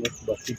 मग बाकी.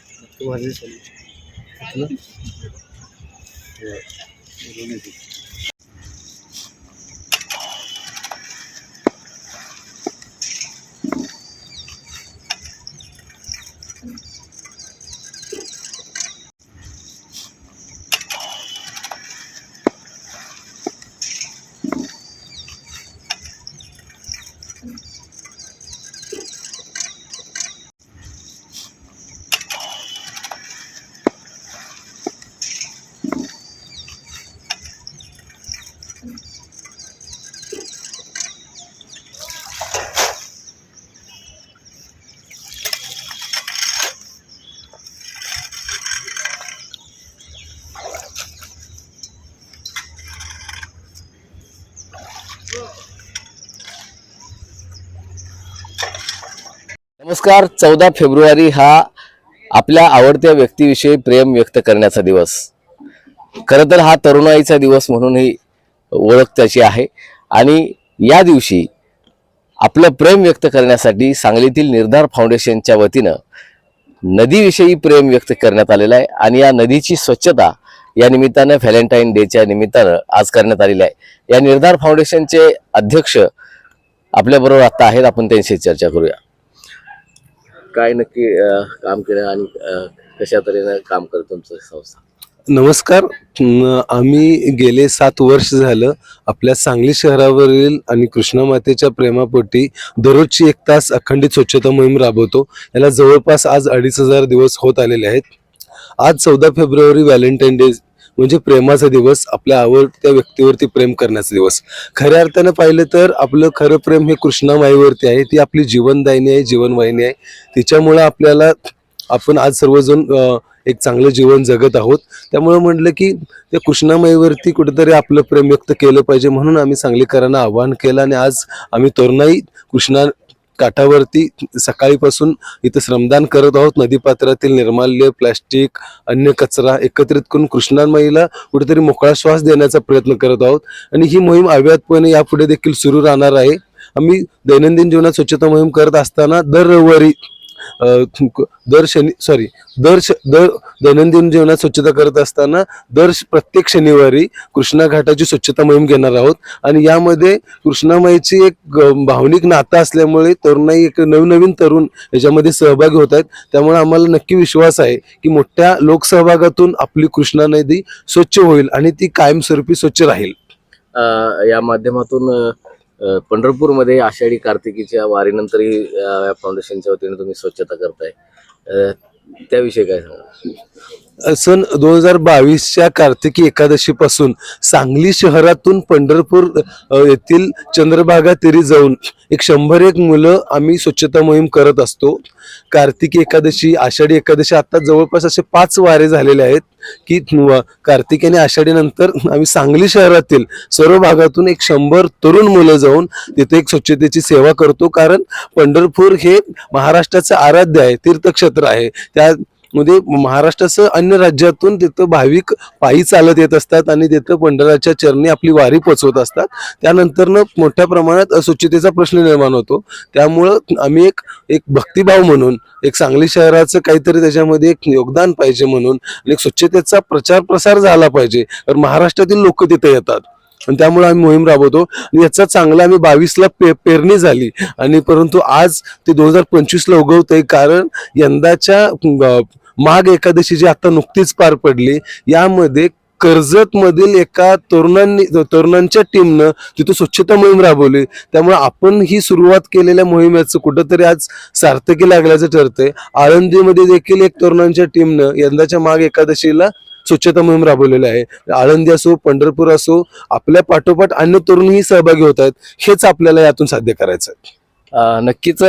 नमस्कार चौदा फेब्रुवारी हा आपल्या आवडत्या व्यक्तीविषयी प्रेम व्यक्त करण्याचा दिवस. खरं तर हा तरुणाईचा दिवस म्हणूनही ओळख त्याची आहे. आणि या दिवशी आपलं प्रेम व्यक्त करण्यासाठी सांगलीतील निर्धार फाउंडेशनच्या वतीनं नदीविषयी प्रेम व्यक्त करण्यात आलेलं आहे. आणि या नदीची स्वच्छता या निमित्तानं व्हॅलेंटाईन डेच्या निमित्तानं आज करण्यात आलेलं आहे. या निर्धार फाउंडेशनचे अध्यक्ष आपल्याबरोबर आता आहेत. आपण त्यांची चर्चा करूया. काय नक्की काम केलं आणि कशा तऱ्हेनं काम करत तुमचं संस्था? नमस्कार. आम्ही गेले सात वर्ष झालं आपल्या सांगली शहरावरील आणि कृष्णा मातेच्या प्रेमापोटी दररोजची एक तास अखंडित स्वच्छता मोहीम राबवतो. याला जवळपास आज अडीच हजार दिवस होत आलेले आहेत. आज चौदा फेब्रुवारी व्हॅलेंटाईन डे म्हणजे प्रेमाचा दिवस आपल्या आवडत्या व्यक्तीवरती प्रेम करण्याचा दिवस. खऱ्या अर्थानं पाहिलं तर आपलं खरं प्रेम हे कृष्णामाईवरती आहे. ती आपली जीवनदायिनी आहे जीवनवाहिनी आहे. तिच्यामुळं आपल्याला आपण आज सर्वजण एक चांगलं जीवन जगत आहोत. त्यामुळे म्हटलं की त्या कृष्णामाईवरती कुठेतरी आपलं प्रेम व्यक्त केलं पाहिजे म्हणून आम्ही सांगलीकरांना आवाहन केलं आणि आज आम्ही तरुणाई कृष्णा काठावरती सकाळीपासून इथं श्रमदान करत आहोत. नदीपात्रातील निर्माल्य प्लॅस्टिक अन्य कचरा एकत्रित करून कृष्णामाईला कुठेतरी मोकळा श्वास देण्याचा प्रयत्न करत आहोत. आणि ही मोहीम अव्याहतपणे यापुढे देखील सुरू राहणार आहे. आम्ही दैनंदिन जीवनात स्वच्छता मोहीम करत असताना दर रविवारी दर शनि सॉरी दर श- दर दैनंदिन जीवनात स्वच्छता करत असताना दर प्रत्येक शनिवारी कृष्णा घाटाची स्वच्छता मोहीम घेणार आहोत. आणि यामध्ये कृष्णामाईची एक भावनिक नातं असल्यामुळे तरुणाई एक नवनवीन तरुण याच्यामध्ये सहभागी होत आहेत. त्यामुळे आम्हाला नक्की विश्वास आहे की मोठ्या लोकसहभागातून आपली कृष्णा नदी स्वच्छ होईल आणि ती कायमस्वरूपी स्वच्छ राहील. या माध्यमातून पंढरपूरमध्ये आषाढी कार्तिकीच्या वारीनंतरही या फाउंडेशनच्या वतीने तुम्ही स्वच्छता करताय. त्याविषयी काय सांगा सन दोन हजार बावीसच्या कार्तिकी एकादशीपासून सांगली शहरातून पंढरपूर येथील चंद्रभागा तिरी जाऊन एक शंभर एक मुलं आम्ही स्वच्छता मोहीम करत असतो. कार्तिकी एकादशी आषाढी एकादशी आता जवळपास असे पाच वारे झालेले आहेत की कार्तिकी आणि आषाढीनंतर आम्ही सांगली शहरातील सर्व भागातून एक शंभर तरुण मुलं जाऊन तिथे एक स्वच्छतेची सेवा करतो. कारण पंढरपूर हे महाराष्ट्राचं आराध्य आहे तीर्थक्षेत्र आहे. त्या म्हणजे महाराष्ट्रासह अन्य राज्यातून तिथं भाविक पायी चालत येत असतात आणि तिथं पंढराच्या चरणी आपली वारी पोचवत असतात. त्यानंतरनं मोठ्या प्रमाणात अस्वच्छतेचा प्रश्न निर्माण होतो. त्यामुळं आम्ही एक एक भक्तिभाव म्हणून एक सांगली शहराचं काहीतरी त्याच्यामध्ये एक योगदान पाहिजे म्हणून आणि एक स्वच्छतेचा प्रचार प्रसार झाला पाहिजे. तर महाराष्ट्रातील लोक तिथे येतात. आणि त्यामुळे आम्ही मोहीम राबवतो. आणि याचा चांगला आम्ही बावीसला पे पेरणी झाली. आणि परंतु आज ते दोन हजार पंचवीसला उगवतंय कारण यंदाच्या माग माघ एकादशी जी आता नुकतीच पार पडली यामध्ये कर्जत मधील एका तरुणांनी तरुणांच्या टीमनं तिथं स्वच्छता मोहीम राबवली. त्यामुळे आपण ही सुरुवात केलेल्या मोहिमेचं कुठंतरी आज सार्थकी लागल्याचं ठरतंय. आळंदीमध्ये देखील एक तरुणांच्या टीमनं यंदाच्या माग एकादशीला स्वच्छता मोहीम राबवलेली आहे. आळंदी असो पंढरपूर असो आपल्या पाठोपाठ अन्य तरुणही सहभागी होत आहेत हेच आपल्याला यातून साध्य करायचं आहे नक्कीच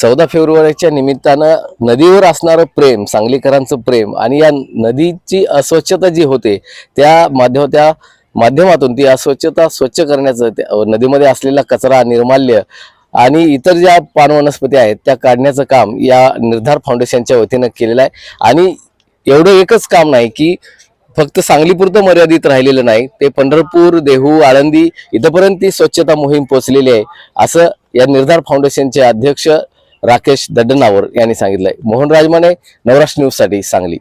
चौदा फेब्रुवारीच्या निमित्तानं नदीवर असणारं प्रेम सांगलीकरांचं प्रेम आणि या नदीची अस्वच्छता जी होते त्या माध्यम त्या माध्यमातून ती अस्वच्छता स्वच्छ करण्याचं त्या- नदीमध्ये असलेला कचरा निर्माल्य आणि इतर ज्या पानवनस्पती आहेत त्या काढण्याचं काम या निर्धार फाउंडेशनच्या वतीनं केलेलं आहे. आणि एवढं एकच काम नाही की फक्त सांगलीपुरतं मर्यादित राहिलेलं नाही ते पंढरपूर देहू आळंदी इथंपर्यंत ती स्वच्छता मोहीम पोहोचलेली आहे. असं या निर्धार फाउंडेशनचे अध्यक्ष राकेश दड्डनावर यांनी सांगितलंय. मोहन राजमाने नवराष्ट्र न्यूजसाठी सांगली.